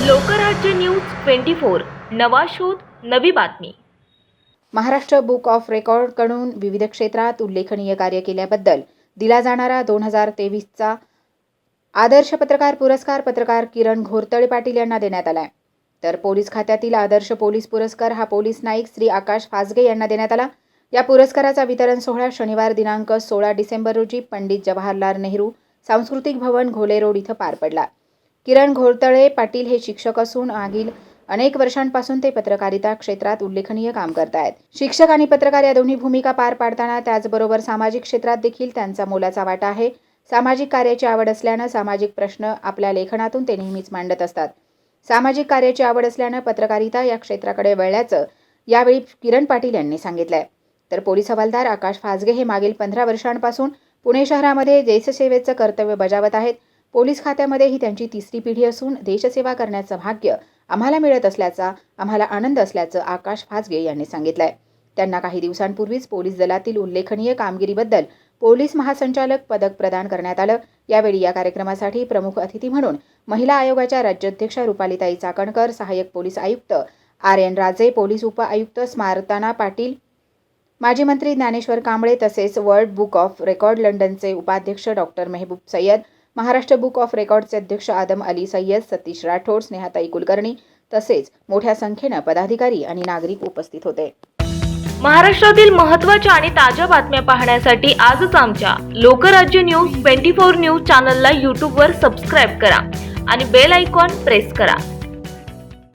Lokrajya news twenty four नवा शोध नवी बातमी. महाराष्ट्र बुक ऑफ रेकॉर्डकडून विविध क्षेत्रात उल्लेखनीय कार्य केल्याबद्दल दिला जाणारा दोन हजार तेवीसचा आदर्श पत्रकार पुरस्कार पत्रकार किरण घोरतळे पाटील यांना देण्यात आला आहे तर पोलीस खात्यातील आदर्श पोलीस पुरस्कार हा पोलीस नाईक श्री आकाश फासगे यांना देण्यात आला. या पुरस्काराचा वितरण सोहळा शनिवार दिनांक सोळा डिसेंबर रोजी पंडित जवाहरलाल नेहरू सांस्कृतिक भवन घोले रोड इथं पार पडला. किरण घोरतळे पाटील हे शिक्षक असून मागील अनेक वर्षांपासून ते पत्रकारिता क्षेत्रात उल्लेखनीय काम करत आहेत. शिक्षक आणि पत्रकार या दोन्ही भूमिका पार पाडताना त्याचबरोबर सामाजिक क्षेत्रात देखील त्यांचा मोलाचा वाटा आहे. सामाजिक कार्याची आवड असल्यानं सामाजिक प्रश्न आपल्या लेखनातून ते नेहमीच मांडत असतात. सामाजिक कार्याची आवड असल्यानं पत्रकारिता या क्षेत्राकडे वळल्याचं यावेळी किरण पाटील यांनी सांगितलंय. तर पोलीस हवालदार आकाश फासगे हे मागील पंधरा वर्षांपासून पुणे शहरामध्ये देशसेवेचं कर्तव्य बजावत आहेत. पोलीस खात्यामध्ये ही त्यांची तिसरी पिढी असून देशसेवा करण्याचं भाग्य आम्हाला मिळत असल्याचा आम्हाला आनंद असल्याचं आकाश फासगे यांनी सांगितलंय. त्यांना काही दिवसांपूर्वीच पोलीस दलातील उल्लेखनीय कामगिरीबद्दल पोलीस महासंचालक पदक प्रदान करण्यात आलं. यावेळी या कार्यक्रमासाठी प्रमुख अतिथी म्हणून महिला आयोगाच्या राज्याध्यक्षा रुपालीताई चाकणकर सहाय्यक पोलीस आयुक्त आर एन राजे पोलीस उप आयुक्त स्मारताना पाटील माजी मंत्री ज्ञानेश्वर कांबळे तसेच वर्ल्ड बुक ऑफ रेकॉर्ड लंडनचे उपाध्यक्ष doctor Mehboob Sayyad Maharashtra book of रेकॉर्डचे अध्यक्ष आदम अली सय्यद सतीश राठोड स्नेहाताई कुलकर्णी तसेच मोठ्या संख्येनं पदाधिकारी आणि नागरिक उपस्थित होते. महाराष्ट्रातील महत्त्वाच्या आणि ताज्या बातम्या पाहण्यासाठी आजच आमच्या Lokrajya news twenty four news चॅनलला यूट्यूबवर सबस्क्राईब करा आणि बेल आयकॉन प्रेस करा.